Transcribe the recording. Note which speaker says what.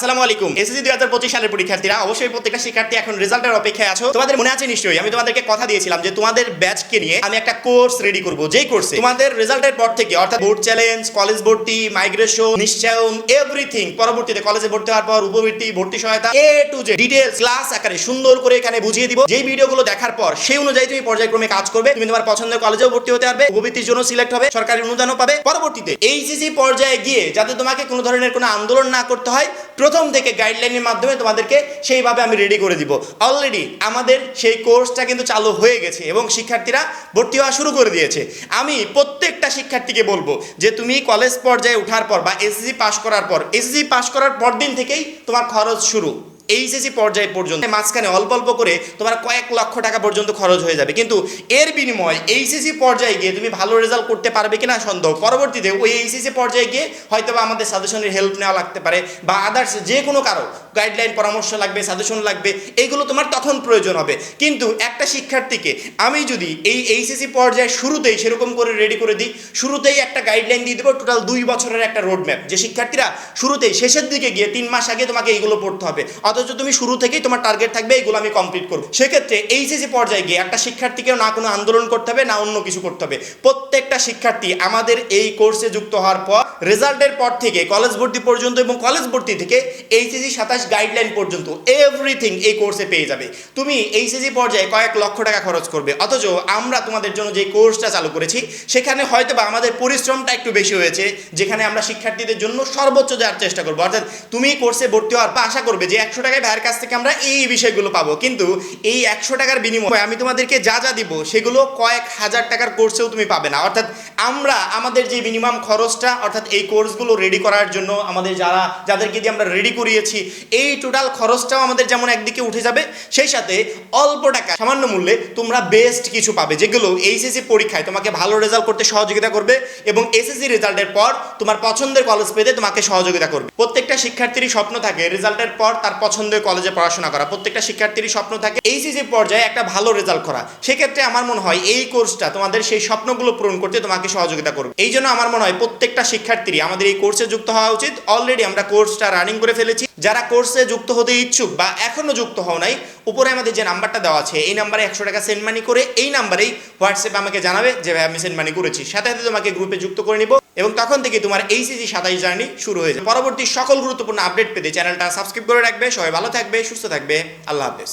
Speaker 1: আসসালামু আলাইকুম। এসএসসি দুই হাজার পঁচিশ সালের পরীক্ষার্থীরা, অবশ্যই প্রত্যেকটা শিক্ষার্থী এখন রেজাল্টের অপেক্ষায় আছো। তোমাদের মনে আছে নিশ্চয়ই, আমি তোমাদেরকে কথা দিয়েছিলাম যে তোমাদের ব্যাচকে নিয়ে আমি একটা কোর্স রেডি করব। যেই কোর্সে তোমাদের রেজাল্টের পর থেকে, অর্থাৎ বোর্ড চ্যালেঞ্জ, কলেজ ভর্তি, মাইগ্রেশন নিশ্চয়ন এভরিথিং, পরবর্তীতে কলেজে ভর্তি হওয়ার পর উপবৃত্তি, ভর্তি সহায়তা, A to Z details class আকারে সুন্দর করে এখানে বুঝিয়ে দিব। যেই ভিডিওগুলো দেখার পর, সেই অনুযায়ী তুমি পর্যায়ক্রমে কাজ করবে। তুমি তোমার পছন্দের কলেজেও ভর্তি হতে পারবে, উপবৃত্তির জন্য সিলেক্ট হবে, সরকারি অনুদানও পাবে। পরবর্তীতে এইচএসসি পর্যায়ে গিয়ে যাতে তোমাকে কোনো ধরনের কোনো আন্দোলন না করতে হয় প্রথম থেকে গাইডলাইনের মাধ্যমে তোমাদেরকে সেইভাবে আমি রেডি করে দিব। অলরেডি আমাদের সেই কোর্সটা কিন্তু চালু হয়ে গেছে এবং শিক্ষার্থীরা ভর্তি হওয়া শুরু করে দিয়েছে। আমি প্রত্যেকটা শিক্ষার্থীকে বলব যে তুমি কলেজ পর্যায়ে ওঠার পর বা এসএসসি পাস করার পর এসএসসি পাস করার পর দিন থেকেই তোমার খরচ শুরু। এইচএসসি পর্যায়ে পর্যন্ত, মাঝখানে অল্প অল্প করে তোমার কয়েক লক্ষ টাকা পর্যন্ত খরচ হয়ে যাবে। কিন্তু এর বিনিময় এইচএসসি পর্যায়ে গিয়ে তুমি ভালো রেজাল্ট করতে পারবে কিনা সন্দেহ। পরবর্তীতে ওই এইচএসি পর্যায়ে গিয়ে হয়তো বা আমাদের সাজেশনের হেল্প নেওয়া লাগতে পারে বা আদার্স যে কোনো কারও গাইডলাইন পরামর্শ লাগবে সাজেশন লাগবে এইগুলো তোমার তখন প্রয়োজন হবে। কিন্তু একটা শিক্ষার্থীকে আমি যদি এই এইচএসসি পর্যায়ে শুরুতেই সেরকম করে রেডি করে দিই, শুরুতেই একটা গাইডলাইন দিয়ে দেবো টোটাল দুই বছরের একটা রোড ম্যাপ যে শিক্ষার্থীরা শুরুতেই শেষের দিকে গিয়ে তিন মাস আগে তোমাকে এইগুলো পড়তে হবে। অথচ তুমি শুরু থেকেই তোমার টার্গেট থাকবে, এইগুলো আমি কমপ্লিট করব। সেক্ষেত্রে এইচএসি পর্যায়ে গিয়ে একটা শিক্ষার্থীকেও না কোনো আন্দোলন করতে হবে, না অন্য কিছু করতে হবে। প্রত্যেকটা শিক্ষার্থী আমাদের এই কোর্সে যুক্ত হওয়ার পর রেজাল্টের পর থেকে, কলেজ ভর্তি পর্যন্ত এবং কলেজ ভর্তি থেকে এইচএসি সাতাশ গাইডলাইন পর্যন্ত এভরিথিং এই কোর্সে পেয়ে যাবে। তুমি এইচএসি পর্যায়ে কয়েক লক্ষ টাকা খরচ করবে। অথচ আমরা তোমাদের জন্য যে কোর্সটা চালু করেছি, সেখানে হয়তো বা আমাদের পরিশ্রমটা একটু বেশি হয়েছে, যেখানে আমরা শিক্ষার্থীদের জন্য সর্বোচ্চ দেওয়ার চেষ্টা করব। অর্থাৎ তুমি কোর্সে ভর্তি হওয়ার পর আশা করবে যে একশো টাকায় ভাইয়ের কাছ থেকে আমরা এই বিষয়গুলো পাবো। কিন্তু এই একশো টাকার বিনিময়ে আমি তোমাদেরকে যা যা দিব, সেগুলো কয়েক হাজার টাকার কোর্সেও তুমি পাবে না। অর্থাৎ আমরা আমাদের যে মিনিমাম খরচটা, অর্থাৎ এই কোর্সগুলো রেডি করার জন্য আমাদের যারা, যাদেরকে দিয়ে আমরা রেডি করিয়েছি, এই টোটাল খরচটাও আমাদের যেমন একদিকে উঠে যাবে, সেই সাথে অল্প টাকা, সামান্য মূল্যে তোমরা বেস্ট কিছু পাবে, যেগুলো এইচএসসি পরীক্ষায় তোমাকে ভালো রেজাল্ট করতে সহযোগিতা করবে এবং এসএসসি রেজাল্টের পর তোমার পছন্দের কলেজ পেতে তোমাকে সহযোগিতা করবে। প্রত্যেকটা শিক্ষার্থীরই স্বপ্ন থাকে রেজাল্টের পর তার পছন্দের কলেজে পড়াশোনা করা। প্রত্যেকটা শিক্ষার্থীরই স্বপ্ন থাকে এইচএসসি পর্যায়ে একটা ভালো রেজাল্ট করা। সেক্ষেত্রে আমার মনে হয় এই কোর্সটা তোমাদের সেই স্বপ্নগুলো পূরণ করতে তোমাকে সহযোগিতা করবে। এই জন্য আমার মনে হয় প্রত্যেকটা শিক্ষার্থীরই আমাদের এই কোর্সে যুক্ত হওয়া উচিত। অলরেডি আমরা কোর্সটা রানিং করে ফেলেছি। যারা কোর্সে যুক্ত হতে ইচ্ছুক বা এখনও যুক্ত হও নাই, উপরে আমাদের যে নাম্বারটা দেওয়া আছে, এই নাম্বারে একশো টাকা সেন্ড মানি করে এই নাম্বারেই হোয়াটসঅ্যাপে আমাকে জানাবে যে, ভাই, আমি সেন্ড মানি করেছি। সাথে সাথে তোমাকে গ্রুপে যুক্ত করে নিব এবং তখন থেকে তোমার এইচএসি সাতাইশ জার্নি শুরু হয়ে যাবে। পরবর্তী সকল গুরুত্বপূর্ণ আপডেট পেতে চ্যানেলটা সাবস্ক্রাইব করে রাখবে। সবাই ভালো থাকবে, সুস্থ থাকবে। আল্লাহ হাফেজ।